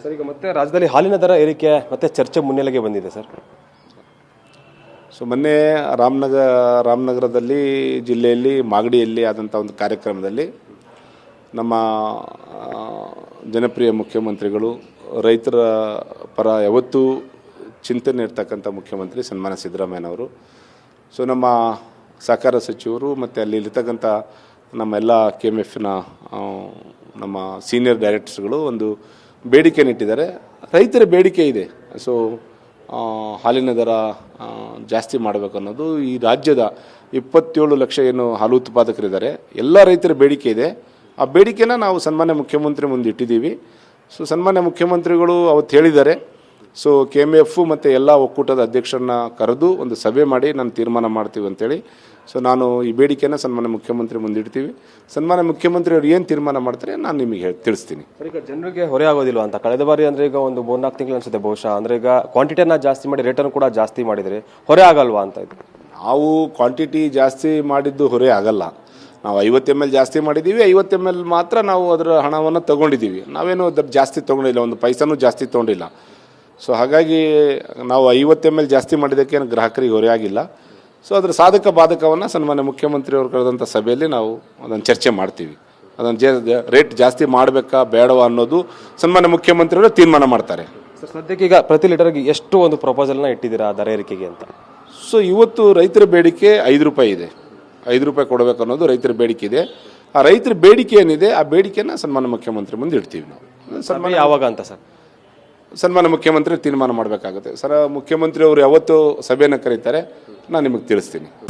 Sir, ಈಗ ಮತ್ತೆ ರಾಜ್ಯದಲ್ಲಿ ಹಾಲಿನ ದರ ಏರಿಕೆ ಮತ್ತೆ ಚರ್ಚೆ ಮುನ್ನೆಲೆಗೆ ಬಂದಿದೆ ಸರ್. ಸೊ, ಮೊನ್ನೆ ರಾಮನಗರ, ರಾಮನಗರದಲ್ಲಿ, ಜಿಲ್ಲೆಯಲ್ಲಿ, ಮಾಗಡಿಯಲ್ಲಿ ಆದಂಥ ಒಂದು ಕಾರ್ಯಕ್ರಮದಲ್ಲಿ ನಮ್ಮ ಜನಪ್ರಿಯ ಮುಖ್ಯಮಂತ್ರಿಗಳು, ರೈತರ ಪರ ಯಾವತ್ತೂ ಚಿಂತನೆ ಇರ್ತಕ್ಕಂಥ ಮುಖ್ಯಮಂತ್ರಿ ಸನ್ಮಾನ ಸಿದ್ದರಾಮಯ್ಯನವರು ಸೊ, ನಮ್ಮ ಸಹಕಾರ ಸಚಿವರು ಮತ್ತು ಅಲ್ಲಿ ಇರ್ತಕ್ಕಂಥ ನಮ್ಮ ಎಲ್ಲ ಕೆ ಎಂ ಎಫ್ನ ನಮ್ಮ ಸೀನಿಯರ್ ಡೈರೆಕ್ಟರ್ಸ್ಗಳು ಒಂದು ಬೇಡಿಕೆಯನ್ನು ಇಟ್ಟಿದ್ದಾರೆ. ರೈತರ ಬೇಡಿಕೆ ಇದೆ. ಸೊ ಹಾಲಿನ ದರ ಜಾಸ್ತಿ ಮಾಡಬೇಕನ್ನೋದು ಈ ರಾಜ್ಯದ ಇಪ್ಪತ್ತೇಳು ಲಕ್ಷ ಏನು ಹಾಲು ಉತ್ಪಾದಕರಿದ್ದಾರೆ. ಎಲ್ಲ ರೈತರ ಬೇಡಿಕೆ ಇದೆ. ಆ ಬೇಡಿಕೆನ ನಾವು ಸನ್ಮಾನ್ಯ ಮುಖ್ಯಮಂತ್ರಿ ಮುಂದೆ ಇಟ್ಟಿದ್ದೀವಿ. ಸೊ ಸನ್ಮಾನ್ಯ ಮುಖ್ಯಮಂತ್ರಿಗಳು ಅವತ್ತು ಹೇಳಿದ್ದಾರೆ. ಸೊ ಕೆ ಎಂ ಎಫ್ ಮತ್ತು ಎಲ್ಲ ಒಕ್ಕೂಟದ ಅಧ್ಯಕ್ಷರನ್ನ ಕರೆದು ಒಂದು ಸಭೆ ಮಾಡಿ ನಾನು ತೀರ್ಮಾನ ಮಾಡ್ತೀವಿ ಅಂತೇಳಿ. ಸೊ ನಾನು ಈ ಬೇಡಿಕೆನ ಸನ್ಮಾನ್ಯ ಮುಖ್ಯಮಂತ್ರಿ ಮುಂದಿಡ್ತೀವಿ. ಸನ್ಮಾನ್ಯ ಮುಖ್ಯಮಂತ್ರಿ ಅವರು ಏನು ತೀರ್ಮಾನ ಮಾಡ್ತಾರೆ ನಾನು ನಿಮಗೆ ಹೇಳಿ ತಿಳಿಸ್ತೀನಿ. ಈಗ ಜನರಿಗೆ ಹೊರೆ ಆಗೋದಿಲ್ಲ ಅಂತ? ಕಳೆದ ಬಾರಿ ಅಂದರೆ ಈಗ ಒಂದು ಮೂರ್ನಾಲ್ಕು ತಿಂಗಳು ಅನಿಸುತ್ತೆ ಬಹುಶಃ. ಅಂದ್ರೆ ಈಗ ಕ್ವಾಂಟಿಟಿಯನ್ನು ಜಾಸ್ತಿ ಮಾಡಿ ರೇಟನ್ನು ಕೂಡ ಜಾಸ್ತಿ ಮಾಡಿದರೆ ಹೊರೆ ಆಗಲ್ವಾ ಅಂತ ಇದು? ನಾವು ಕ್ವಾಂಟಿಟಿ ಜಾಸ್ತಿ ಮಾಡಿದ್ದು ಹೊರೆ ಆಗಲ್ಲ. ನಾವು ಐವತ್ತು ಎಂ ಎಲ್ ಜಾಸ್ತಿ ಮಾಡಿದ್ದೀವಿ. ಐವತ್ತು ಎಂ ಎಲ್ ಮಾತ್ರ ನಾವು ಅದರ ಹಣವನ್ನು ತಗೊಂಡಿದ್ದೀವಿ. ನಾವೇನು ಅದ್ರ ಜಾಸ್ತಿ ತೊಗೊಂಡಿಲ್ಲ. ಒಂದು ಪೈಸಾನೂ ಜಾಸ್ತಿ ತೊಗೊಂಡಿಲ್ಲ. ಸೊ ಹಾಗಾಗಿ ನಾವು ಐವತ್ತು ಎಂ ಎಲ್ ಜಾಸ್ತಿ ಮಾಡಿದ್ದಕ್ಕೇನು ಗ್ರಾಹಕರಿಗೆ ಹೊರೆ ಆಗಿಲ್ಲ. ಸೊ ಅದರ ಸಾಧಕ ಬಾಧಕವನ್ನು ಸನ್ಮಾನ್ಯ ಮುಖ್ಯಮಂತ್ರಿಯವರು ಕರೆದಂಥ ಸಭೆಯಲ್ಲಿ ನಾವು ಅದನ್ನು ಚರ್ಚೆ ಮಾಡ್ತೀವಿ. ಅದನ್ನು ಜೇ ರೇಟ್ ಜಾಸ್ತಿ ಮಾಡಬೇಕಾ ಬೇಡವಾ ಅನ್ನೋದು ಸನ್ಮಾನ್ಯ ಮುಖ್ಯಮಂತ್ರಿಗಳು ತೀರ್ಮಾನ ಮಾಡ್ತಾರೆ. ಸರ್ ಸದ್ಯಕ್ಕೆ ಈಗ ಪ್ರತಿ ಲೀಟರ್ಗೆ ಎಷ್ಟು ಒಂದು ಪ್ರಪೋಸಲ್ನ ಇಟ್ಟಿದ್ದೀರಾ ದರ ಏರಿಕೆಗೆ ಅಂತ? ಸೊ ಇವತ್ತು ರೈತರ ಬೇಡಿಕೆ ಐದು ರೂಪಾಯಿ ಇದೆ. ಐದು ರೂಪಾಯಿ ಕೊಡಬೇಕು ಅನ್ನೋದು ರೈತರ ಬೇಡಿಕೆ ಇದೆ. ಆ ರೈತರ ಬೇಡಿಕೆ ಏನಿದೆ ಆ ಬೇಡಿಕೆಯನ್ನು ಸನ್ಮಾನ್ಯ ಮುಖ್ಯಮಂತ್ರಿ ಮುಂದೆ ಇಡ್ತೀವಿ ನಾವು. ಸನ್ಮಾನ ಯಾವಾಗ ಅಂತ ಸರ್? ಸನ್ಮಾನ್ಯ ಮುಖ್ಯಮಂತ್ರಿ ತೀರ್ಮಾನ ಮಾಡಬೇಕಾಗುತ್ತೆ. ಸರ್ ಮುಖ್ಯಮಂತ್ರಿ ಅವರು ಯಾವತ್ತು ಸಭೆಯನ್ನು ಕರೀತಾರೆ. ನಾನು ನಿಮಗೆ ತಿಳಿಸ್ತೀನಿ.